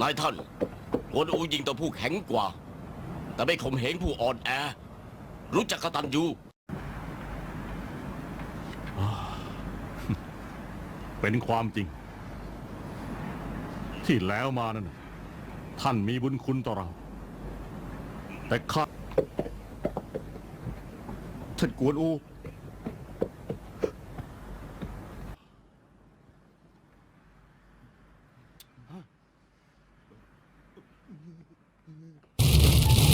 นายท่านกวนอูยิงต่อผู้แข็งกว่า แต่ไม่ข่มเหงผู้อ่อนแอ รู้จักกตัญญูเป็นความจริง ที่แล้วมานั่นน่ะท่านมีบุญคุณต่อเรา แต่ข้า ท่านกวนอู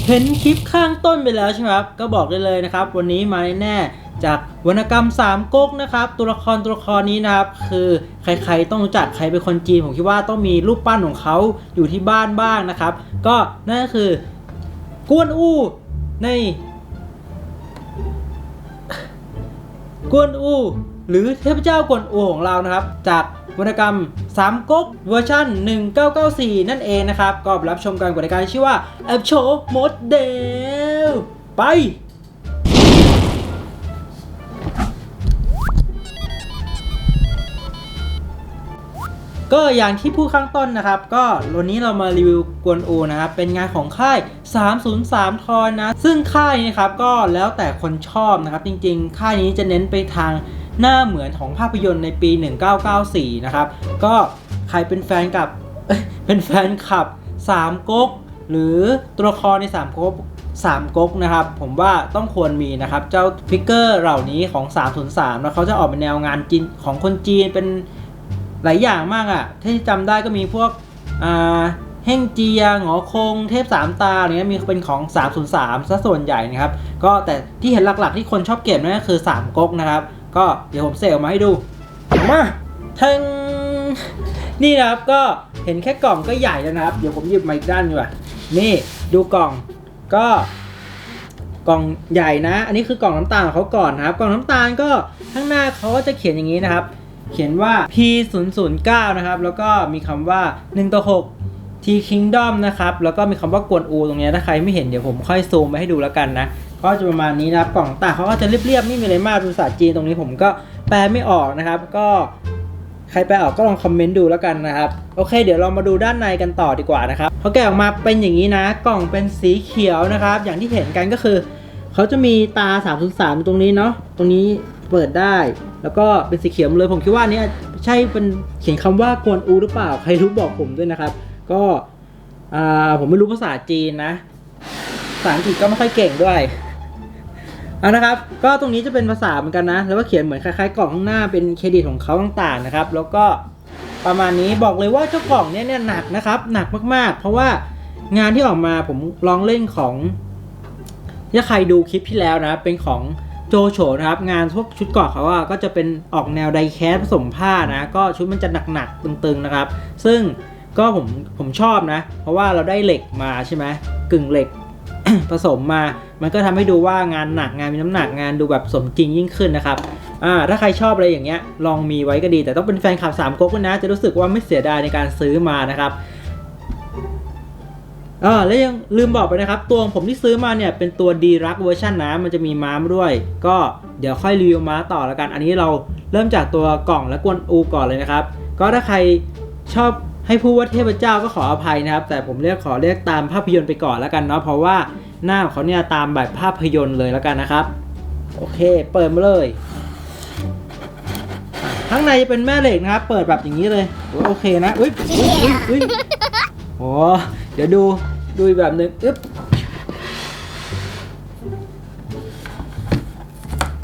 เห็นคลิปข้างต้นไปแล้วใช่ไหมครับ ก็บอกได้เลยนะครับ วันนี้มาแน่จากวรรณกรรมสามก๊กนะครับ ตัวละครตัวละครนี้นะครับ คือใครๆต้องรู้จักใครเป็นคนจีน ผมคิดว่าต้องมีรูปปั้นของเขาอยู่ที่บ้านบ้างนะครับ ก็นั่นก็คือกวนอู้ใน กวนอู หรือเทพเจ้ากวนอูของเรานะครับ จากวรรณกรรมสามก๊กเวอร์ชัน1994 นั่นเองนะครับ ก็รับชมกันกับรายการชื่อว่าแอปโชว์มดเดลไปก็อย่างที่พูดข้างต้นนะครับ ก็วันนี้เรามารีวิวกวนอูนะครับ เป็นงานของค่าย 303 ทอนนะ ซึ่งค่ายนี้ครับก็แล้วแต่คนชอบนะครับ จริงๆ ค่ายนี้จะเน้นไปทาง หน้าเหมือนของภาพยนตร์ในปี 1994 นะครับ ก็ใครเป็นแฟนกับเป็นแฟนคลับ3ก๊กหรือตัวละครใน3ก๊ก3ก๊กนะครับ ผมว่าต้องควรมีนะครับ เจ้าฟิกเกอร์เหล่านี้ของ 303แล้วเขาจะออกเป็นแนวงานจีนของคนจีนเป็นหลายอย่างมากอะ่ะที่จำได้ก็มีพวกอ่าเฮ่งเจียหงอคง เทพสามตาอะไรเงี้ยมีเป็นของ 303ซะส่วนใหญ่นะครับ ก็แต่ที่เห็นหลักๆที่คนชอบเก็บนั่นก็คือ 3ก๊กนะครับ ก็เดี๋ยวผมเสกออกมาให้ดู มาทังนี่นะครับก็เห็นแค่กล่องก็ใหญ่แล้วนะครับ เดี๋ยวผมหยิบมาอีกด้านดีกว่า นี่ดูกล่องก็กล่องใหญ่นะ อันนี้คือกล่องน้ำตาลของเขาก่อนนะครับ กล่องน้ำตาลก็ข้างหน้าเขาก็จะเขียนอย่างนี้นะครับ เขียนว่า P 0 0 9 นะครับ แล้วก็มีคำว่า1ต่อ6 T Kingdom นะครับ แล้วก็มีคำว่ากวนอูตรงนี้ถ้าใครไม่เห็นเดี๋ยวผมค่อยซูมไปให้ดูแล้วกันนะ ก็จะประมาณนี้นะครับ กล่องตาเขาก็จะเรียบๆ ไม่มีอะไรมากเป็นภาษาจีนตรงนี้ผมก็แปลไม่ออกนะครับ ก็ใครแปลออกก็ลองคอมเมนต์ดูแล้วกันนะครับ โอเค เดี๋ยวเรามาดูด้านในกันต่อดีกว่านะครับเขาแกะออกมาเป็นอย่างนี้นะ กล่องเป็นสีเขียวนะครับ อย่างที่เห็นกันก็คือเขาจะมีตา 303 ตรงนี้เนาะ ตรงนี้เปิดได้ แล้วก็เป็นสีเขียวเลย ผมคิดว่านนี้ใช่เป็นเขียนคำว่ากวนอูหรือเปล่า ใครรู้บอกผมด้วยนะครับ ก็ผมไม่รู้ภาษาจีนนะภาษาอังกฤษก็ไม่ค่อยเก่งด้วยเอานะครับ ก็ตรงนี้จะเป็นภาษาเหมือนกันนะ แล้วก็เขียนเหมือนคล้ายๆกล่องข้างหน้าเป็นเครดิตของเขาต่างๆนะครับ แล้วก็ประมาณนี้บอกเลยว่าเจ้ากล่องเนี้ยเนี่ยหนักนะครับ หนักมากๆ เพราะว่างานที่ออกมาผมลองเล่นของถ้าใครดูคลิปที่แล้วนะ เป็นของโจโฉนะครับ งานพวกชุดเกราะเขาอะก็จะเป็นออกแนวไดแคสผสมผ้านะ ก็ชุดมันจะหนักๆตึงๆนะครับ ซึ่ง ก็ผมผมชอบนะ เพราะว่าเราได้เหล็กมาใช่ไหมกึ่งเหล็ก ผสมมา มันก็ทำให้ดูว่างานหนักงานมีน้ำหนักงานดูแบบสมจริงยิ่งขึ้นนะครับอ่าถ้าใครชอบอะไรอย่างเงี้ยลองมีไว้ก็ดีแต่ต้องเป็นแฟนคลับสามก๊กนะ จะรู้สึกว่าไม่เสียดายในการซื้อมานะครับอ่าแล้วยังลืมบอกไปนะครับ ตัวผมที่ซื้อมาเนี่ยเป็นตัวดีรักเวอร์ชันนะมันจะมีม้ามด้วย ก็เดี๋ยวค่อยรีวิวม้าต่อแล้วกัน อันนี้เราเริ่มจากตัวกล่องและกวนอูก่อนเลยนะครับ ก็ถ้าใครชอบ ให้พูดว่าเทพเจ้าก็ขออภัยนะครับ แต่ผมเรียกขอเรียกตามภาพยนตร์ไปก่อนแล้วกันเนาะเพราะว่าหน้าของเขาเนี่ยตามแบบภาพยนตร์เลยแล้วกันนะครับ โอเค เปิดมาเลยข้างในจะเป็นแม่เหล็กนะครับ เปิดแบบอย่างนี้เลยโอเคนะอุ้ยอุ้ยอุ้ยอุ้ยโอ้เดี๋ยวดูดูแบบหนึ่งอึ๊บ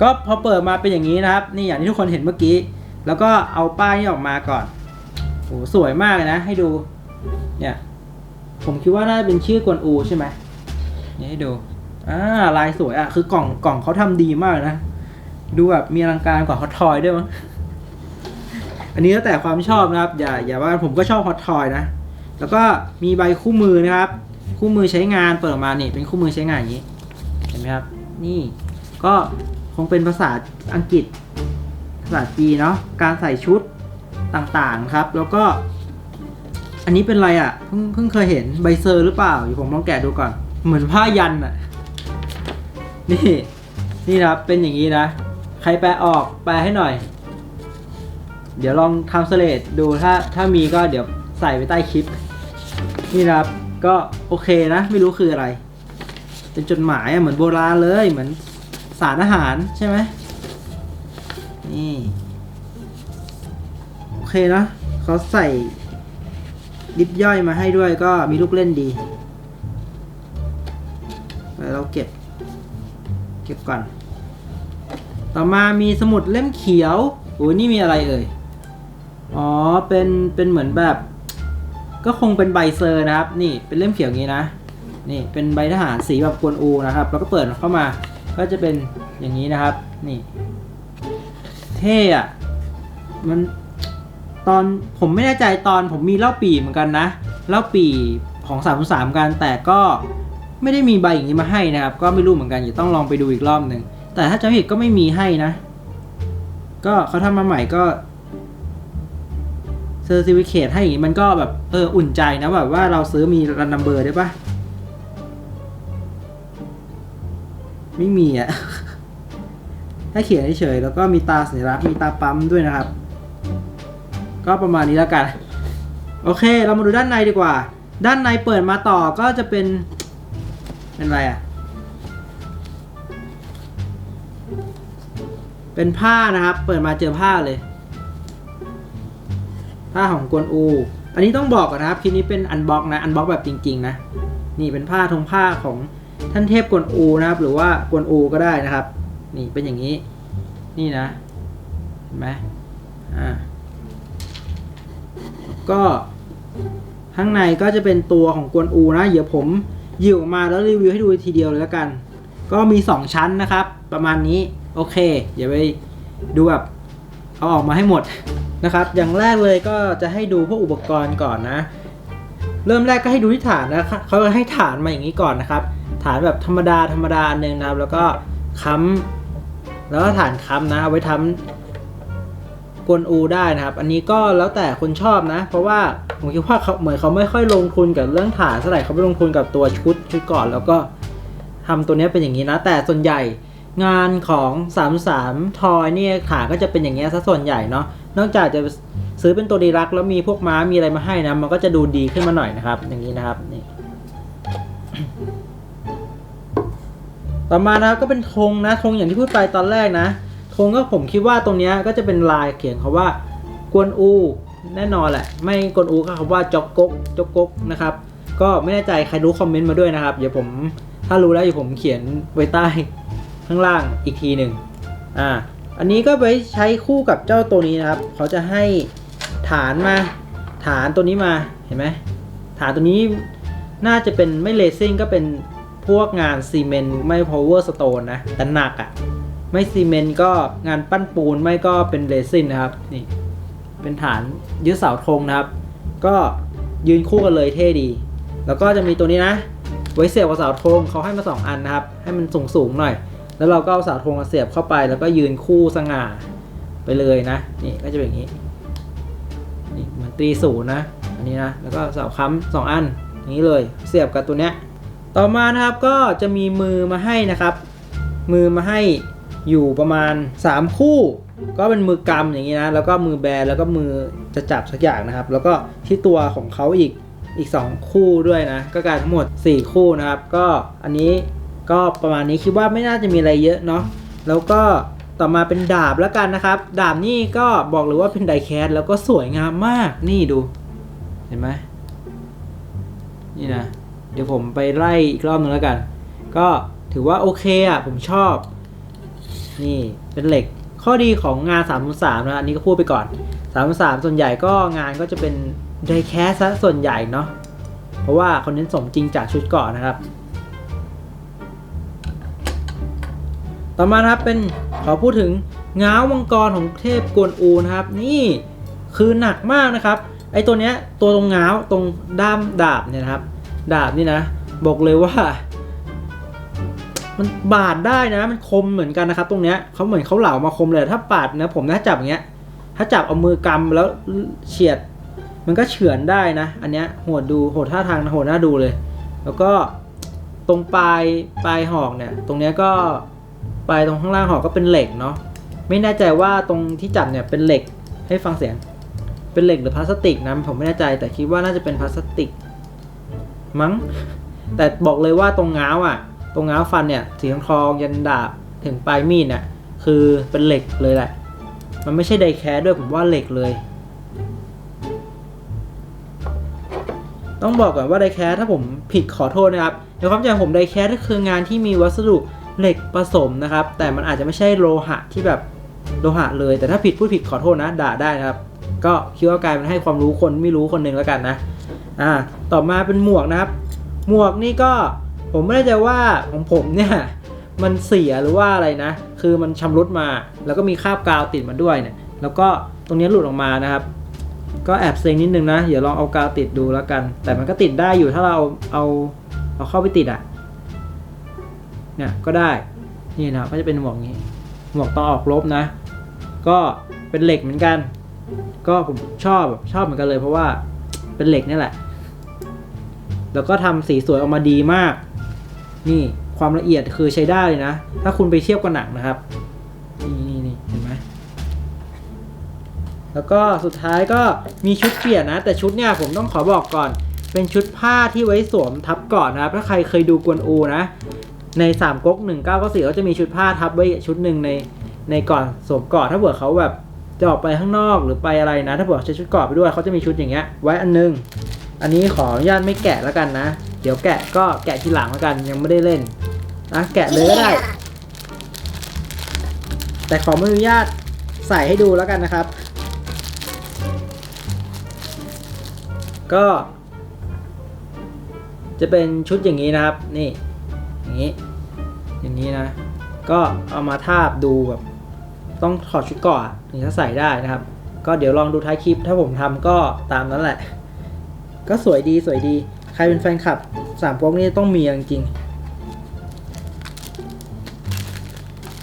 ก็พอเปิดมาเป็นอย่างนี้นะครับ นี่อย่างที่ทุกคนเห็นเมื่อกี้ แล้วก็เอาป้ายนี้ออกมาก่อน โอ้สวยมากเลยนะ ให้ดู เนี่ย ผมคิดว่าน่าจะเป็นชื่อกวนอูใช่ไหมนี่ให้ดูอ่าลายสวยอะ คือกล่องกล่องเขาทำดีมากนะ ดูแบบมีอลังการกว่าฮอตทอยด้วยมั้ง อันนี้แล้วแต่ความชอบนะครับ อย่าอย่าว่าผมก็ชอบฮอตทอยนะ แล้วก็มีใบคู่มือนะครับ คู่มือใช้งานเปิดออกมาเนี่ยเป็นคู่มือใช้งานอย่างนี้ เห็นไหมครับ นี่ก็คงเป็นภาษาอังกฤษภาษาจีนเนาะ การใส่ชุด ต่างๆครับ แล้วก็ อันนี้เป็นอะไรอะ่ะเพิ่งเพิ่งเคยเห็นใบเซอร์หรือเปล่าอยู่ผมลองแกะดูก่อน เหมือนผ้ายันอะ่ะนี่นี่นะครับเป็นอย่างนี้นะ ใครแปลออกแปลให้หน่อย เดี๋ยวลองทำสเลดดูถ้าถ้ามีก็เดี๋ยวใส่ไว้ใต้คลิป นี่นะครับก็โอเคนะ ไม่รู้คืออะไร เป็นจดหมายเหมือนโบราณเลยเหมือนสารอาหารใช่ไหมนี่ เคนะเขาใส่ดิบย่อยมาให้ด้วยก็มีลูกเล่นดีแล้วเราเก็บ เก็บก่อน ต่อมามีสมุดเล่มเขียวโอ้ยนี่มีอะไรเอ่ย อ๋อ เป็น เป็นเหมือนแบบ ก็คงเป็นใบเซอร์นะครับ นี่ เป็นเล่มเขียวงนี้นะ นี่ เป็นใบทหารสีแบบกวนอูนะครับ แล้วก็เปิดเข้ามา ก็จะเป็นอย่างนี้นะครับ นี่ เท่อะมัน ตอนผมไม่แน่ใจตอนผมมีเล่าปีเหมือนกันนะเล่าปีของ3ามสามกันแต่ก็ไม่ได้มีใบอย่างนี้มาให้นะครับ ก็ไม่รู้เหมือนกันอย่าต้องลองไปดูอีกรอบหนึ่งแต่ถ้าจำผิดก็ไม่มีให้นะ ก็เขาทำมาใหม่ก็เซอร์ติฟิเคตให้อย่างนี้มันก็แบบเอออุ่นใจนะแบบว่าเราซื้อมีรันนัมเบอร์ได้ปะไม่มีอะถ้าเขียนเฉยแล้วก็มีตาสัญลักษณ์มีตาปั๊มด้วยนะครับ ก็ประมาณนี้แล้วกัน โอเค เรามาดูด้านในดีกว่า ด้านในเปิดมาต่อก็จะเป็น เป็นอะไรอะเป็นผ้านะครับ เปิดมาเจอผ้าเลย ผ้าของกวนอู อันนี้ต้องบอกก่อนนะครับ คลิปนี้เป็นอันบ็อกนะ อันบ็อกแบบจริง ๆ นะ นี่เป็นผ้าทงผ้าของท่านเทพกวนอูนะครับ หรือว่ากวนอูก็ได้นะครับ นี่เป็นอย่างนี้ นี่นะ เห็นไหมอ่า ก็ข้างในก็จะเป็นตัวของกวนอูนะ เดี๋ยวผมหยิบออกมาแล้วรีวิวให้ดูทีเดียวเลยแล้วกัน ก็มี 2 ชั้นนะครับ ประมาณนี้โอเค เดี๋ยวไปดูแบบเอาออกมาให้หมดนะครับ อย่างแรกเลยก็จะให้ดูพวกอุปกรณ์ก่อนนะ เริ่มแรกก็ให้ดูที่ฐานนะครับเขาให้ฐานมาอย่างนี้ก่อนนะครับ ฐานแบบธรรมดาธรรมดาหนึ่งนะครับ แล้วก็ค้ำแล้วก็ฐานค้ำนะเอาไว้ทำ กวนอูได้นะครับ อันนี้ก็แล้วแต่คนชอบนะ เพราะว่าผมคิดว่าเขาเหมือนเขาไม่ค่อยลงทุนกับเรื่องฐานเท่าไหร่เขาไปลงทุนกับตัวชุดชุดก่อนแล้วก็ทำตัวนี้เป็นอย่างนี้นะ แต่ส่วนใหญ่งานของ33ทอยเนี่ยฐานก็จะเป็นอย่างเงี้ยซะส่วนใหญ่เนาะนอกจากจะซื้อเป็นตัวดีลักแล้วมีพวกม้ามีอะไรมาให้นะ มันก็จะดูดีขึ้นมาหน่อยนะครับ อย่างนี้นะครับนี่ต่อมานะครับก็เป็นธงนะธงอย่างที่พูดไปตอนแรกนะ งก็ผมคิดว่าตรงนี้ก็จะเป็นลายเขียนคาว่ากวนอู แน่นอนแหละ ไม่กวนอูก็คำว่าจอกกกจอกกกนะครับ ก็ไม่แน่ใจใครรู้คอมเมนต์มาด้วยนะครับ เดี๋ยวผมถ้ารู้แล้วเดี๋ยวผมเขียนไว้ใต้ข้างล่างอีกทีหนึ่งอ่าอันนี้ก็ไปใช้คู่กับเจ้าตัวนี้นะครับ เขาจะให้ฐานมา ฐานตัวนี้มาเห็นไหมฐานตัวนี้น่าจะเป็นไม่เลซิ่งก็เป็นพวกงานซีเมนต์ไม่ power stone นะแต่หนักอะ่ะ ไม่ซีเมนต์ก็งานปั้นปูนไม่ก็เป็นเรซินนะครับนี่เป็นฐานยึดเสาธงนะครับ ก็ยืนคู่กันเลยเท่ดี แล้วก็จะมีตัวนี้นะ ไว้เสียบกับเสาธงเขาให้มาสองอันนะครับ ให้มันสูงสูงหน่อย แล้วเราก็เอาเสาธงมาเสียบเข้าไป แล้วก็ยืนคู่สง่าไปเลยนะ นี่ก็จะเป็นอย่างนี้นี่เหมือนตีศูนย์นะอันนี้นะแล้วก็เสาค้ำสองอันอย่างนี้เลยเสียบกับตัวเนี้ยต่อมานะครับก็จะมีมือมาให้นะครับ มือมาให้ อยู่ประมาณ 3 คู่ ก็เป็นมือกำอย่างนี้นะ แล้วก็มือแบนแล้วก็มือจะจับสักอย่างนะครับ แล้วก็ที่ตัวของเขาอีกอีก 2 คู่ด้วยนะ ก็กลายทั้งหมด 4 คู่นะครับ ก็อันนี้ก็ประมาณนี้คิดว่าไม่น่าจะมีอะไรเยอะเนาะแล้วก็ต่อมาเป็นดาบแล้วกันนะครับ ดาบนี่ก็บอกเลยว่าเป็นไดแคสแล้วก็สวยงามมากนี่ดู เห็นไหมนี่นะ เดี๋ยวผมไปไล่อีกรอบนึงแล้วกัน ก็ถือว่าโอเคอะผมชอบ นี่เป็นเหล็กข้อดีของงาน303นะอันนี้ก็พูดไปก่อน303ส่วนใหญ่ก็งานก็จะเป็นไดแคสซะส่วนใหญ่เนาะเพราะว่าเขาเน้นสมจริงจากชุดก่อนนะครับ ต่อมานะครับเป็นขอพูดถึงง้าวมังกรของเทพกวนอูนะครับ นี่คือหนักมากนะครับไอตัวเนี้ยตัวตรงง้าวตรงด้ามดาบเนี่ยนะครับ ดาบนี่นะ บอกเลยว่า มันบาดได้นะ มันคมเหมือนกันนะครับ ตรงเนี้ยเขาเหมือนเขาเหลามาคมเลย ถ้าปาดนะ ผมถ้าจับอย่างเงี้ย ถ้าจับเอามือกำแล้วเฉียด มันก็เฉือนได้นะ อันเนี้ยโหดดูโหดท่าทางโหดน่าดูเลย แล้วก็ตรงปลายปลายหอกเนี่ย ตรงเนี้ยก็ปลายตรงข้างล่างหอกก็เป็นเหล็กเนาะไม่แน่ใจว่าตรงที่จับเนี่ยเป็นเหล็กให้ฟังเสียง เป็นเหล็กหรือพลาสติกนะผมไม่แน่ใจแต่คิดว่าน่าจะเป็นพลาสติกมั้งแต่บอกเลยว่าตรงง้าวอะ ตรงง้าวฟันเนี่ยสีทองยันดาบถึงปลายมีดเนี่ยคือเป็นเหล็กเลยแหละ มันไม่ใช่ไดแคสด้วยผมว่าเหล็กเลย ต้องบอกก่อนว่าไดแคสถ้าผมผิดขอโทษนะครับในความจำผมไดแคสก็คืองานที่มีวัสดุเหล็กผสมนะครับ แต่มันอาจจะไม่ใช่โลหะที่แบบโลหะเลย แต่ถ้าผิดพูดผิดขอโทษนะด่าได้นะครับ ก็คิดว่ากลายเป็นให้ความรู้คนไม่รู้คนหนึ่งแล้วกันนะ อ่า ต่อมาเป็นหมวกนะครับ หมวกนี่ก็ ผมไม่แน่ใจว่าของผมเนี่ยมันเสียหรือว่าอะไรนะ คือมันชำรุดมา แล้วก็มีคราบกาวติดมาด้วยเนี่ย แล้วก็ตรงนี้หลุดออกมานะครับ ก็แอบเซ็งนิดนึงนะ เดี๋ยวลองเอากาวติดดูแล้วกัน แต่มันก็ติดได้อยู่ถ้าเราเอาเอาเอาเข้าไปติดอะ่ะ เนี่ยก็ได้ นี่นะก็จะเป็นหมวกนี้ หมวกต่อออกลบนะ ก็เป็นเหล็กเหมือนกัน ก็ผมชอบชอบเหมือนกันเลย เพราะว่าเป็นเหล็กนี่แหละ แล้วก็ทำสีสวยออกมาดีมาก นี่ความละเอียดคือใช้ได้เลยนะ ถ้าคุณไปเทียบกับหนังนะครับ นี่นี่นี่เห็นไหมแล้วก็สุดท้ายก็มีชุดเปลี่ยนนะ แต่ชุดเนี่ยผมต้องขอบอกก่อน เป็นชุดผ้าที่ไว้สวมทับก่อนนะครับ ถ้าใครเคยดูกวนอูนะใน3ามก๊กหนึ่งเก้าก็สี่ก็จะมีชุดผ้าทับไว้ชุดหนึ่งในในก่อนสวมกอดถ้าเผื่อเขาแบบจะออกไปข้างนอกหรือไปอะไรนะ ถ้าเผื่อใช้ชุดกอดไปด้วยเขาจะมีชุดอย่างเงี้ยไว้อันนึง อันนี้ขออนุญาตไม่แกะแล้วกันนะ เดี๋ยวแกะก็แกะทีหลังแล้วกันยังไม่ได้เล่นนะแกะเลยก็ได้ แต่ขอไม่อนุญาตใส่ให้ดูแล้วกันนะครับ ก็ จะเป็นชุดอย่างนี้นะครับ นี่ อย่างนี้ อย่างนี้นะ ก็เอามาทาบดูแบบ ต้องถอดชุดก่อนถึงจะใส่ได้นะครับ ก็เดี๋ยวลองดูท้ายคลิป ถ้าผมทำก็ตามนั้นแหละ ก็สวยดีสวยดีใค รเป็นแฟนคลับสามก๊กนี่ต้องมีจริง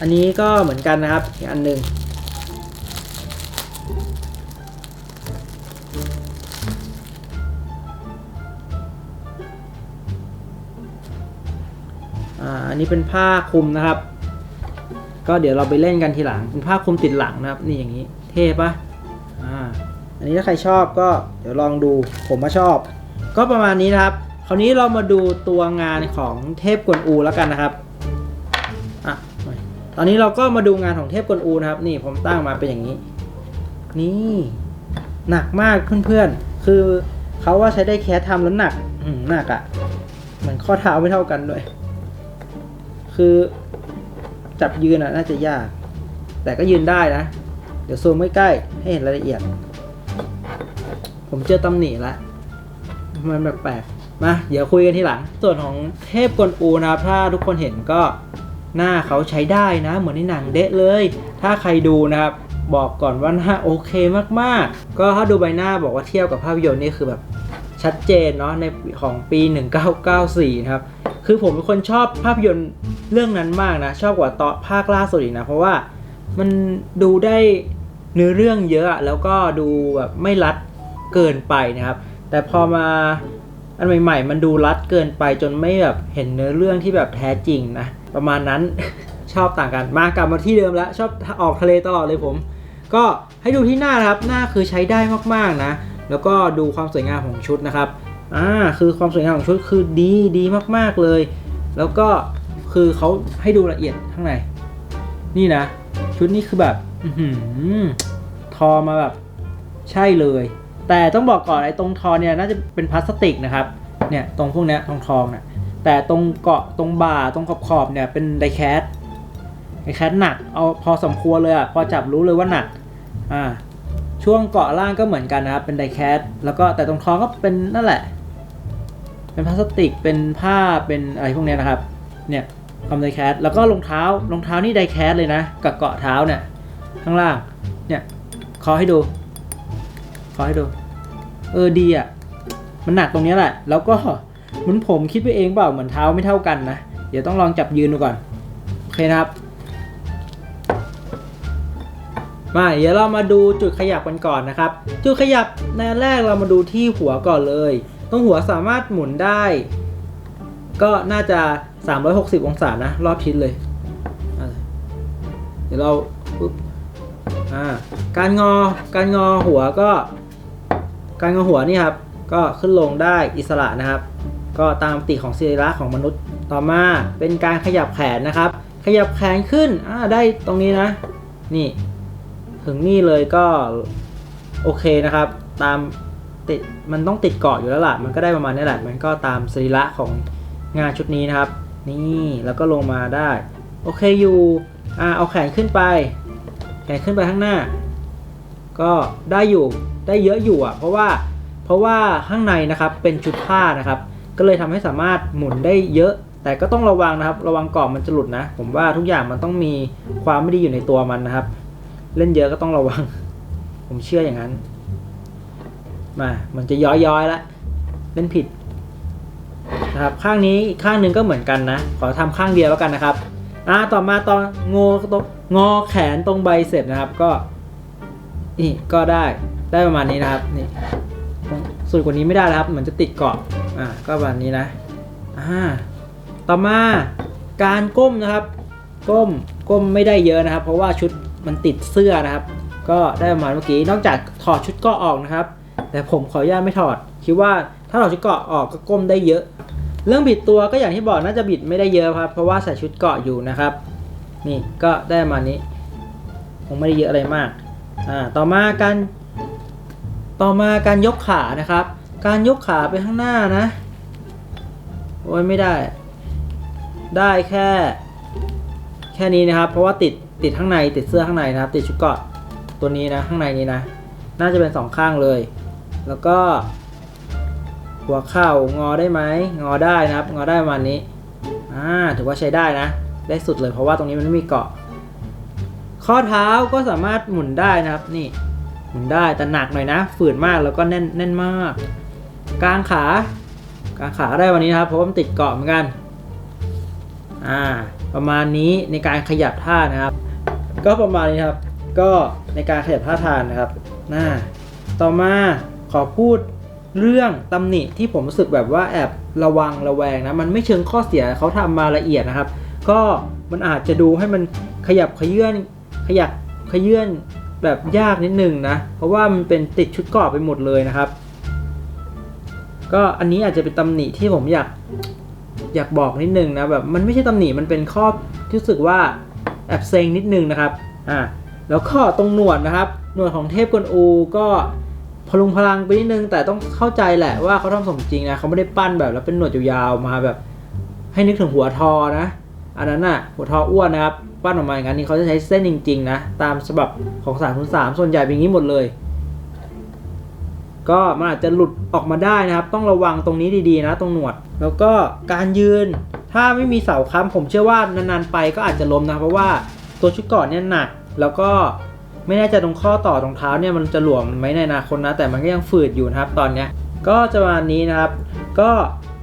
อันนี้ก็เหมือนกันนะครับอีกอันหนึ่งอ่าอันนี้เป็นผ้าคลุมนะครับ ก็เดี๋ยวเราไปเล่นกันทีหลัง เป็นผ้าคลุมติดหลังนะครับ นี่อย่างนี้ เท่ปะอ่า อันนี้ถ้าใครชอบก็เดี๋ยวลองดู ผมมาชอบ ก็ประมาณนี้นะครับ คราวนี้เรามาดูตัวงานของเทพกวนอูแล้วกันนะครับอะตอนนี้เราก็มาดูงานของเทพกวนอูนะครับ นี่ผมตั้งมาเป็นอย่างนี้ นี่หนักมากเพื่อนๆ คือเขาว่าใช้ได้แคสทำแล้วหนักหนักอะ่ะเหมือนข้อเท้าไม่เท่ากันด้วย คือจับยืนอะน่าจะยาก แต่ก็ยืนได้นะ เดี๋ยวซูมใกล้ๆให้เห็นรายละเอียด ผมเจอตำหนิละ มันแปลกๆมาเดี๋ยวคุยกันทีหลัง ส่วนของเทพกนอูนะครับ ถ้าทุกคนเห็นก็หน้าเขาใช้ได้นะ เหมือนในหนังเดะเลย ถ้าใครดูนะครับ บอกก่อนว่าหน้าโอเคมากๆ ก็ถ้าดูใบหน้าบอกว่าเทียบกับภาพยนตร์นี่คือแบบชัดเจนเนาะในของปี 1994 นะครับ คือผมเป็นคนชอบภาพยนตร์เรื่องนั้นมากนะ ชอบกว่าตอนภาคล่าสุดอีกนะ เพราะว่ามันดูได้เนื้อเรื่องเยอะแล้วก็ดูแบบไม่รัดเกินไปนะครับ แต่พอมาอันใหม่ ๆ มันดูรัดเกินไปจนไม่แบบเห็นเนื้อเรื่องที่แบบแท้จริงนะ ประมาณนั้น ชอบต่างกัน มากลับมาที่เดิมแล้ว ชอบออกทะเลตลอดเลยผม ก็ให้ดูที่หน้าครับ หน้าคือใช้ได้มากๆนะ แล้วก็ดูความสวยงามของชุดนะครับ อ่า คือความสวยงามของชุดคือดีดีมากๆเลย แล้วก็คือเขาให้ดูละเอียดข้างใน นี่นะ ชุดนี้คือแบบ อื้อหือทอมาแบบ ใช่เลย แต่ต้องบอกก่อนไอ้ตรงทอเนี่ยน่าจะเป็นพลาสติกนะครับเนี่ยตรงพวกเนี้ยทองทองเนี่ยแต่ตรงเกาะตรงบ่าตรงขอบขอบเนี่ยเป็นไดแคสไดแคสหนักเอาพอสมควรเลยอะพอจับรู้เลยว่าหนักอ่าช่วงเกาะล่างก็เหมือนกันนะครับเป็นไดแคสแล้วก็แต่ตรงทองก็เป็นนั่นแหละ เป็นพลาสติกเป็นผ้าเป็นอะไรพวกเนี้ยนะครับเนี่ยทำไดแคสแล้วก็รองเท้ารองเท้านี่ไดแคสเลยนะกับเกาะเท้าเนี่ยข้างล่างเนี่ยขอให้ดู ขอให้ดู เออดีอะ มันหนักตรงเนี้ยแหละ แล้วก็เหมือนผมคิดไปเองเปล่า เหมือนเท้าไม่เท่ากันนะ เดี๋ยวต้องลองจับยืนดูก่อน โอเคนะครับ มาเดี๋ยวเรามาดูจุดขยับกันก่อนนะครับ จุดขยับในแรกเรามาดูที่หัวก่อนเลย ตรงหัวสามารถหมุนได้ ก็น่าจะ 360 องศานะ รอบทิศเลย เดี๋ยวเราปุ๊บอ่าการงอการงอหัวก็ การงอหัวนี่ครับก็ขึ้นลงได้อิสระนะครับ ก็ตามปกติของสรีระของมนุษย์ต่อมาเป็นการขยับแขนนะครับ ขยับแขนขึ้นอ่าได้ตรงนี้นะ นี่ถึงนี่เลยก็โอเคนะครับ ตามติดมันต้องติดเกาะอยู่แล้วล่ะมันก็ได้ประมาณนี้แหละ มันก็ตามสรีระของงานชุดนี้นะครับ นี่แล้วก็ลงมาได้ โอเคอยู่อ่าเอาแขนขึ้นไป แขนขึ้นไปข้างหน้า ก็ได้อยู่ได้เยอะอยู่อะเพราะว่าเพราะว่าข้างในนะครับเป็นชุดผ้านะครับ ก็เลยทำให้สามารถหมุนได้เยอะ แต่ก็ต้องระวังนะครับ ระวังกรอบมันจะหลุดนะ ผมว่าทุกอย่างมันต้องมีความไม่ดีอยู่ในตัวมันนะครับ เล่นเยอะก็ต้องระวัง ผมเชื่ออย่างนั้น มามันจะย้อยย้อยๆละเล่นผิดนะครับข้างนี้ข้างหนึ่งก็เหมือนกันนะ ขอทำข้างเดียวแล้วกันนะครับอ่าต่อมาตอนงอตรงงอแขนตรงใบเสร็จนะครับก็ นี่ก็ได้ได้ประมาณนี้นะครับนี่สุดกว่านี้ไม่ได้แล้วครับเหมือนจะติดเกาะอ่าก็ประมาณนี้นะอ่าต่อมาการก้มนะครับ ก้มก้มไม่ได้เยอะนะครับ เพราะว่าชุดมันติดเสื้อนะครับ ก็ได้ประมาณเมื่อกี้นอกจากถอดชุดเกาะออกนะครับ แต่ผมขออนุญาตไม่ถอด คิดว่าถ้าถอดชุดเกาะออกก็ก้มได้เยอะ เรื่องบิดตัวก็อย่างที่บอกน่าจะบิดไม่ได้เยอะครับ เพราะว่าใส่ชุดเกาะอยู่นะครับ นี่ก็ได้ประมาณนี้คงไม่ได้เยอะอะไรมาก อ่าต่อมาการต่อมาการยกขานะครับ การยกขาไปข้างหน้านะโอ้ยไม่ได้ ได้แค่ แค่นี้นะครับ เพราะว่าติดติดข้างในติดเสื้อข้างในนะครับ ติดชุดเกาะตัวนี้นะข้างในนี้นะ น่าจะเป็นสองข้างเลย แล้วก็ หัวเข่างอได้ไหมงอได้นะครับ งอได้ประมาณนี้อ่าถือว่าใช้ได้นะ ได้สุดเลยเพราะว่าตรงนี้มันไม่มีเกาะ ข้อเท้าก็สามารถหมุนได้นะครับนี่หมุนได้แต่หนักหน่อยนะ ฝืนมากแล้วก็แน่นแน่นมาก กลางขากลางขาได้วันนี้นะครับเพราะว่ามันติดเกาะเหมือนกันอ่าประมาณนี้ในการขยับท่านะครับ ก็ประมาณนี้ครับก็ในการขยับท่าทางนะครับน่าต่อมาขอพูดเรื่องตำหนิที่ผมรู้สึกแบบว่าแอบระวังระแวงนะมันไม่เชิงข้อเสียเขาทำมาละเอียดนะครับ ก็มันอาจจะดูให้มันขยับขยื่น ขยับขยื่นแบบยากนิดนึงนะ เพราะว่ามันเป็นติดชุดเกราะไปหมดเลยนะครับ ก็อันนี้อาจจะเป็นตำหนิที่ผมอยากอยากบอกนิดนึงนะแบบมันไม่ใช่ตำหนิมันเป็นข้อที่รู้สึกว่าแอบเซ็งนิดนึงนะครับอ่าแล้วก็ตรงหนวดนะครับหนวดของเทพกวนอูก็พลุงพลังไปนิดนึง แต่ต้องเข้าใจแหละว่าเขาทำสมจริงนะเขาไม่ได้ปั้นแบบแล้วเป็นหนวดยาวๆมาแบบ ให้นึกถึงหัวทอนะ อันนั้นน่ะ หัวทออ้วนนะครับ ปั้นออกมาอย่างนั้นนี่เขาจะใช้เส้นจริง ๆ นะ ตามฉบับของ3ามสามส่วนใหญ่เป็นอย่างนี้หมดเลย ก็มันอาจจะหลุดออกมาได้นะครับ ต้องระวังตรงนี้ดีๆนะ ตรงหนวด แล้วก็การยืน ถ้าไม่มีเสาค้ำผมเชื่อว่านานๆไปก็อาจจะล้มนะเพราะว่าตัวชุดเกาะเนี่ยหนักแล้วก็ไม่แน่ใจตรงข้อต่อตรงเท้าเนี่ยมันจะหลวมไหมในอนาคตนะ แต่มันก็ยังฝืดอยู่นะครับตอนเนี้ยก็จะประมาณนี้นะครับ ก็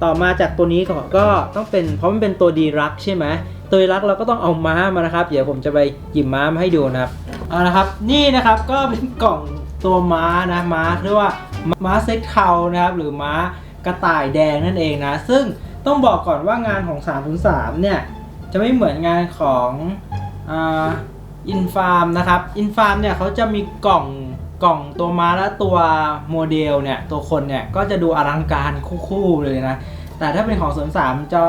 ต่อมาจากตัวนี้ก็ก็ต้องเป็นเพราะมันเป็นตัวดีรักใช่ไหม ตัวรักเราก็ต้องเอาม้ามานะครับ เดี๋ยวผมจะไปหยิบม้ามาให้ดูนะครับเอาละครับ นี่นะครับก็เป็นกล่องตัวม้านะม้าเรียกว่าม้าเซ็กเทานะครับ หรือม้ากระต่ายแดงนั่นเองนะ ซึ่งต้องบอกก่อนว่างานของ 303 เนี่ย จะไม่เหมือนงานของอินฟาร์มนะครับอินฟาร์มเนี่ยเขาจะมีกล่องกล่องตัวม้าและตัวโมเดลเนี่ยตัวคนเนี่ยก็จะดูอลังการคู่ๆเลยนะ แต่ถ้าเป็นของศูนย์สามจะ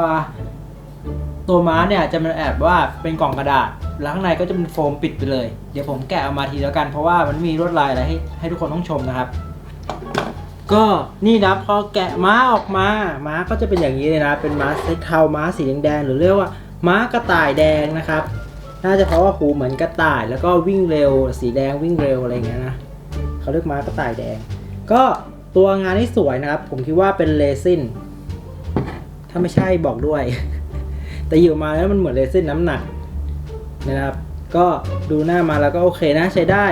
ตัวม้าเนี่ยจะมันแอบว่าเป็นกล่องกระดาษ แล้วข้างในก็จะเป็นโฟมปิดไปเลย เดี๋ยวผมแกะออกมาทีแล้วกัน เพราะว่ามันมีลวดลายอะไรให้ให้ทุกคนต้องชมนะครับ ก็นี่นะพอแกะม้าออกมาม้าก็จะเป็นอย่างนี้เลยนะ เป็นม้าเซ็กเทาม้าสีแดงๆหรือเรียกว่าม้ากระต่ายแดงนะครับ น่าจะเพราะว่าหูเหมือนกระต่าย แล้วก็วิ่งเร็ว สีแดงวิ่งเร็วอะไรอย่างเงี้ยนะเขาเรียกม้ากระต่ายแดง ก็ตัวงานที่สวยนะครับ ผมคิดว่าเป็นเลซินถ้าไม่ใช่บอกด้วย แต่อยู่มาแล้วมันเหมือนเรซินน้ำหนักนะครับ ก็ดูหน้ามาแล้วก็โอเคนะใช้ได้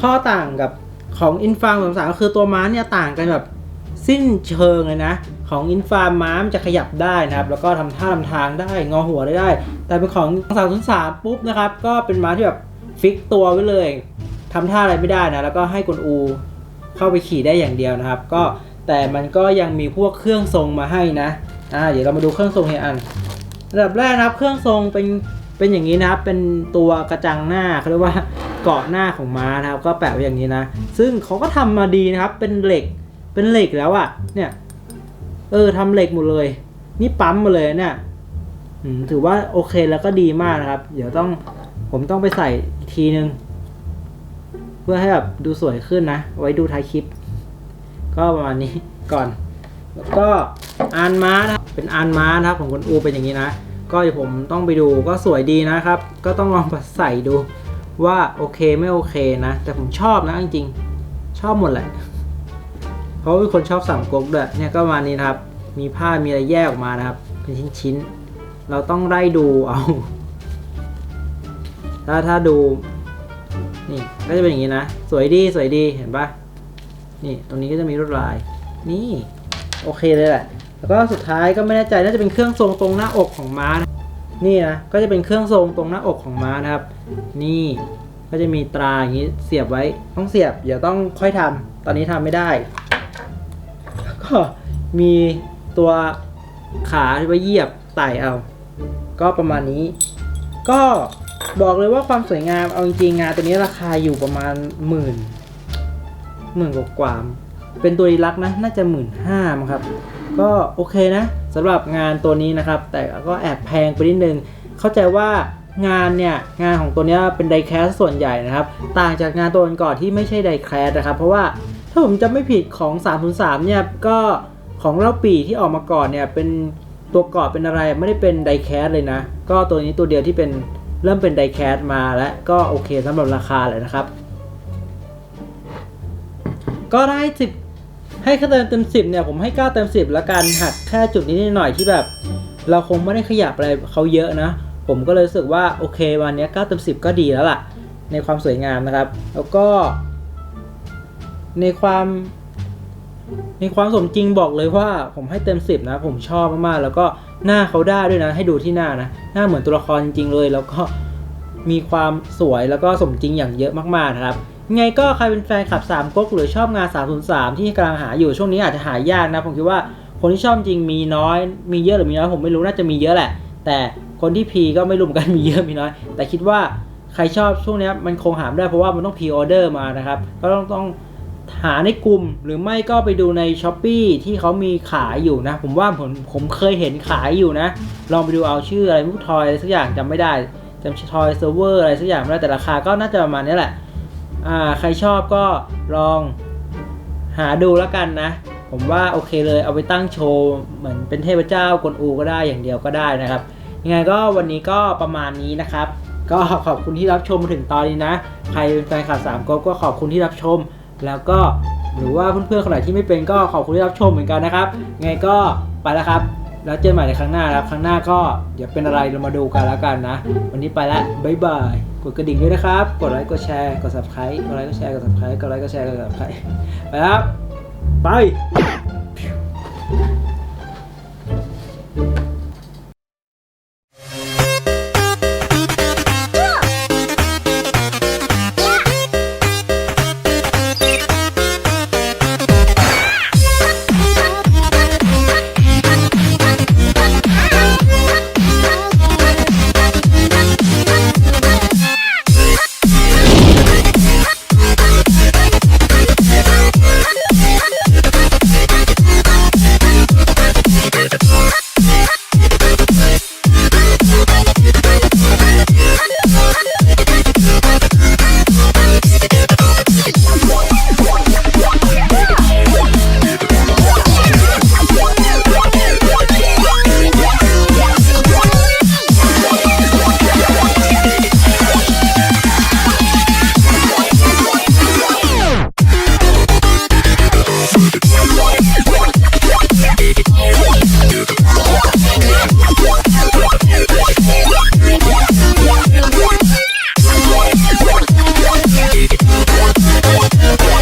ข้อต่างกับของอินฟาร์มสามคือตัวม้าเนี่ยต่างกันแบบสิ้นเชิงเลยนะ ของอินฟาร์มม้ามันจะขยับได้นะครับ แล้วก็ทำท่าทำทางได้งอหัวได้ได้ แต่เป็นของสามศูนย์สามปุ๊บนะครับ ก็เป็นม้าที่แบบฟิกตัวไว้เลยทำท่าอะไรไม่ได้นะ แล้วก็ให้กวนอูเข้าไปขี่ได้อย่างเดียวนะครับ ก็แต่มันก็ยังมีพวกเครื่องทรงมาให้นะ อ่า เดี๋ยวเรามาดูเครื่องทรงทีละอัน ระดับแรกนะครับ เครื่องทรงเป็นเป็นอย่างนี้นะครับ เป็นตัวกระจังหน้าเขาเรียกว่าเกาะหน้าของม้านะครับ ก็แปะไว้อย่างนี้นะ ซึ่งเขาก็ทำมาดีนะครับ เป็นเหล็ก เป็นเหล็กแล้วอะ่ะ เนี่ย เออทำเหล็กหมดเลย นี่ปั๊มมาเลยเนี่ยถือว่าโอเคแล้วก็ดีมากนะครับ เดี๋ยวต้องผมต้องไปใส่อีกทีนึง เพื่อให้แบบดูสวยขึ้นนะ ไว้ดูท้ายคลิป ก็ประมาณนี้ก่อน แล้วก็อานม้านะครับ เป็นอานม้านะครับของคุณอูเป็นอย่างนี้นะ ก็เดี๋ยวผมต้องไปดูก็สวยดีนะครับ ก็ต้องลองใส่ดูว่าโอเคไม่โอเคนะ แต่ผมชอบนะจริงๆชอบหมดแหละเพราะว่าเป็นคนชอบสามก๊กด้วยเนี่ยก็มานี้นะครับ มีผ้ามีอะไรแยกออกมานะครับ เป็นชิ้นๆเราต้องไล่ดูเอาถ้าถ้าดูนี่ก็จะเป็นอย่างนี้นะ สวยดีสวยดีเห็นปะนี่ตรงนี้ก็จะมีลวดลาย นี่ โอเคเลยแหละ แล้วก็สุดท้ายก็ไม่แน่ใจน่าจะเป็นเครื่องทรงตรงหน้าอกของม้านะนี่นะก็จะเป็นเครื่องทรงตรงหน้าอกของม้านะครับ นี่ก็จะมีตราอย่างนี้เสียบไว้ต้องเสียบเดี๋ยวต้องค่อยทำตอนนี้ทำไม่ได้แล้วก็มีตัวขาที่ไว้เหยียบไต่เอา ก็ประมาณนี้ ก็บอกเลยว่าความสวยงามเอาจริงๆงานตัวนี้ราคาอยู่ประมาณหมื่นหมื่นกว่าๆเป็นตัวดีลักนะ น่าจะหมื่นห้ามั้งครับ ก็โอเคนะสำหรับงานตัวนี้นะครับ แต่ก็แอบแพงไปนิดนึง เข้าใจว่างานเนี่ยงานของตัวนี้เป็นไดแคสส่วนใหญ่นะครับ ต่างจากงานตัวก่อนที่ไม่ใช่ไดแคสนะครับ เพราะว่าถ้าผมจำไม่ผิดของ 303 เนี่ยก็ของเล่าปีที่ออกมาก่อนเนี่ยเป็นตัวกรอบเป็นอะไรไม่ได้เป็นไดแคสเลยนะ ก็ตัวนี้ตัวเดียวที่เป็นเริ่มเป็นไดแคสมาและก็โอเคสำหรับราคาเลยนะครับ ก็ได้สิบ ให้คะแนนเต็มสิบเนี่ยผมให้9เต็มสิบแล้วกันหักแค่จุดนี้นิดหน่อยที่แบบ เราคงไม่ได้ขยับอะไรเขาเยอะนะ ผมก็เลยรู้สึกว่าโอเควันนี้ย9เต็ม10ก็ดีแล้วล่ะ ในความสวยงามนะครับ แล้วก็ ในความในความสมจริงบอกเลยว่าผมให้เต็ม10นะ ผมชอบมากๆแล้วก็หน้าเขาได้ด้วยนะ ให้ดูที่หน้านะ หน้าเหมือนตัวละครจริงๆเลย แล้วก็มีความสวยแล้วก็สมจริงอย่างเยอะมากๆนะครับ ไงก็ใครเป็นแฟนขับ 3ก๊กหรือชอบงาน 303 ที่กำลังหาอยู่ช่วงนี้อาจจะหายากนะ ผมคิดว่าคนที่ชอบจริงมีน้อย มีเยอะหรือมีน้อยผมไม่รู้น่าจะมีเยอะแหละ แต่คนที่พีก็ไม่รู้เหมือนกันมีเยอะมีน้อย แต่คิดว่าใครชอบช่วงนี้มันคงหาไม่ได้เพราะว่ามันต้องพีออเดอร์มานะครับก็ต้องต้องหาในกลุ่มหรือไม่ก็ไปดูใน s h อ p e e ที่เขามีขายอยู่นะ ผมว่าผมผมเคยเห็นขายอยู่นะ ลองไปดูเอาชื่ออะไรมุกทอยอะไรสักอย่างจำไม่ได้จำทอยเซิร์ฟเวอร์อะไรสักอย่างไม่ได้แต่ราคาก็น่าจะประมาณนี้แหละ อ่าใครชอบก็ลองหาดูแล้วกันนะ ผมว่าโอเคเลยเอาไปตั้งโชว์เหมือนเป็นเทพเจ้ากวนอูก็ได้อย่างเดียวก็ได้นะครับ ยังไงก็วันนี้ก็ประมาณนี้นะครับ ก็ขอบคุณที่รับชมมาถึงตอนนี้นะ ใครเป็นแฟนคลับสามก๊กก็ขอบคุณที่รับชม แล้วก็หรือว่าเพื่อนๆคนไหนที่ไม่เป็นก็ขอบคุณที่รับชมเหมือนกันนะครับยังไงก็ไปแล้วครับ แล้วเจอกันใหม่ในครั้งหน้านะครับครั้งหน้าก็เดี๋ยวเป็นอะไรเรามาดูกันแล้วกันนะ วันนี้ไปแล้วบ๊ายบายกดกระดิ่งด้วยนะครับ กดไลค์กดแชร์กด subscribe กดไลค์กดแชร์กด subscribe กดไลค์กดแชร์กด subscribe ไปครับไป